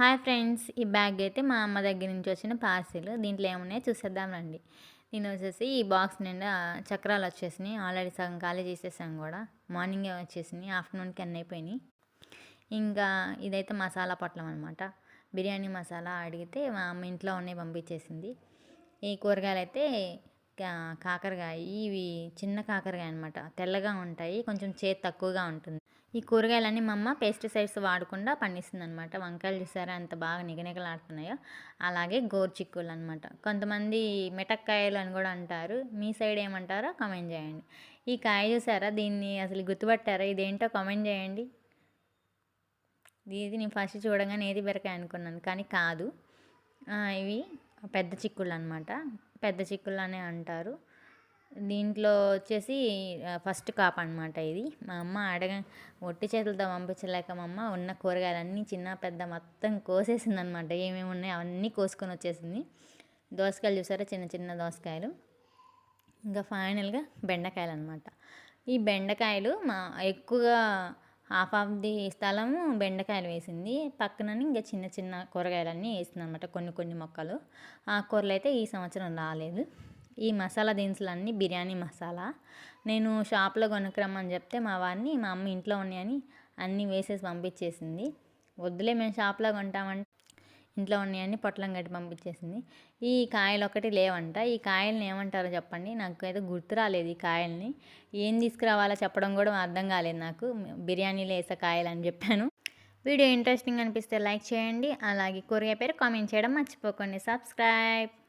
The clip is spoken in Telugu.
హాయ్ ఫ్రెండ్స్ ఈ బ్యాగ్ అయితే మా అమ్మ దగ్గర నుంచి వచ్చిన పార్సిల్. దీంట్లో ఏమున్నాయో చూసేద్దాం రండి. నేను వచ్చేసి ఈ బాక్స్ నిండా చక్రాలు వచ్చేసినాయి. ఆల్రెడీ సగం ఖాళీ చేసేసాం కూడా. మార్నింగే వచ్చేసినాయి. ఆఫ్టర్నూన్కి అన్నీ అయిపోయినాయి. ఇంకా ఇదైతే మసాలా పొట్లం అనమాట బిర్యానీ మసాలా అడిగితే మా అమ్మ ఇంట్లో ఉన్నాయి పంపించేసింది. ఈ కూరగాయలు అయితే కాకరకాయ. ఇవి చిన్న కాకరకాయ అనమాట తెల్లగా ఉంటాయి. కొంచెం చేతి తక్కువగా ఉంటుంది. ఈ కూరగాయలన్నీ మా అమ్మ పెస్టిసైడ్స్ వాడకుండా పండిస్తుంది అనమాట వంకాయలు చూసారా అంత బాగా నిగనిగలాడుతున్నాయో. అలాగే గోర్చిక్కులు అనమాట కొంతమంది మిటక్కాయలు అని కూడా అంటారు. మీ సైడ్ ఏమంటారో కామెంట్ చేయండి. ఈ కాయ చూసారా? దీన్ని అసలు గుర్తుపట్టారా? ఇదేంటో కామెంట్ చేయండి. ఇది నేను ఫస్ట్ చూడగానే ఏది బెరకాయ అనుకున్నాను. కానీ కాదు. ఇవి పెద్ద చిక్కుళ్ళు అనమాట పెద్ద చిక్కుళ్ళు అనే అంటారు. దీంట్లో వచ్చేసి ఫస్ట్ కాప్ అనమాట ఇది. మా అమ్మ అడగ ఒట్టి చేతులతో పంపించలేక మా అమ్మ ఉన్న కూరగాయలన్నీ చిన్న పెద్ద మొత్తం కోసేసింది అనమాట ఏమేమి ఉన్నాయో అవన్నీ కోసుకొని వచ్చేసింది. దోసకాయలు చూసారా? చిన్న చిన్న దోసకాయలు. ఇంకా ఫైనల్గా బెండకాయలు అనమాట ఈ బెండకాయలు మా ఎక్కువగా హాఫ్ ఆఫ్ ది స్థలము బెండకాయలు వేసింది. పక్కన ఇంకా చిన్న చిన్న కూరగాయలన్నీ వేసింది అనమాట కొన్ని కొన్ని మొక్కలు. ఆ కూరలు అయితే ఈ సంవత్సరం రాలేదు. ఈ మసాలా దినుసులన్నీ బిర్యానీ మసాలా. నేను షాప్లో కొనుక్కురమ్మని చెప్తే మా వారిని మా అమ్మ ఇంట్లో ఉన్నాయని అన్నీ వేసేసి పంపించేసింది. వద్దులే మేము షాప్లో కొంటామంటే ఇంట్లో ఉన్నాయని పొట్లం కట్టి పంపించేసింది. ఈ కాయలు ఒకటి లేవంట. ఈ కాయల్ని ఏమంటారో చెప్పండి. నాకు అయితే గుర్తు రాలేదు ఈ కాయల్ని. ఏం తీసుకురావాలో చెప్పడం కూడా అర్థం కాలేదు నాకు. బిర్యానీలో వేసే కాయలు అని చెప్పాను. వీడియో ఇంట్రెస్టింగ్ అనిపిస్తే లైక్ చేయండి. అలాగే కూరగాయ పేరు కామెంట్ చేయడం మర్చిపోకండి. సబ్స్క్రైబ్.